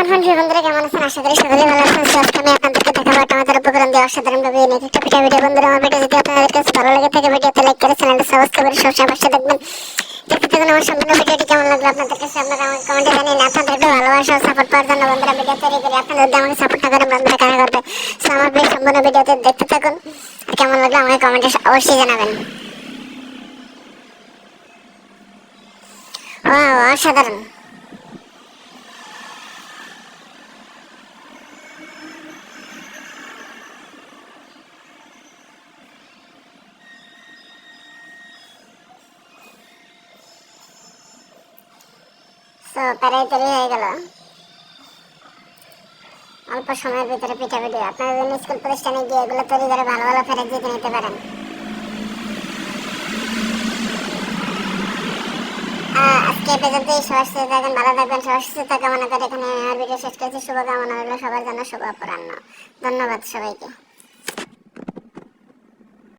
হন বন্ধুরা কেমন আছেন? আশা করি সকলে ভালো আছেন। আজকে আমি আপনাদেরকে দেখাবো আমাদের উপকরণ দিয়ে অসাধারণ ভাবে ইউনিক একটা পিঠা ভিডিও। বন্ধুরা আমার ভিডিও যদি আপনাদের কাছে ভালো লাগে থাকে ভিডিওতে লাইক করে চ্যানেলটা সাবস্ক্রাইব করে সবসময় পাশে দেখবেন দেখতে থাকুন আমার সম্পূর্ণ ভিডিওটি কেমন লাগল আপনাদের কাছে আপনারা আমার কমেন্টে জানিয়ে আপনাদের একটু ভালোবাসা সাপোর্ট পাওয়ার জন্য বন্ধুরা ভিডিও তৈরি করি। আপনারা যদি আমাকে সাপোর্ট না করেন বন্ধুরা কারা করবে? So, আমার সম্পূর্ণ ভিডিওতে দেখতে থাকুন। আর কেমন লাগল আমাকে কমেন্টে অবশ্যই জানাবেন। অসাধারণ। তো প্রায় তৈরি হয়ে গেল। অল্প সময়ের ভিতরে পিঠা ভিডিও আপনারা যদি স্কুল প্রতিষ্ঠানে গিয়ে এগুলো তৈরি করে ভালো ভালো ফেরত জিতে নিতে পারেন। আজকে পর্যন্তই। সবার সুস্থ থাকেন, ভালো থাকবেন, সবার সুস্থতা কামনা করে এখানে আমার ভিডিও শেষ করেছি। শুভকামনা রইল সবার জন্য শুভ অপরাহ্ন। ধন্যবাদ সবাইকে।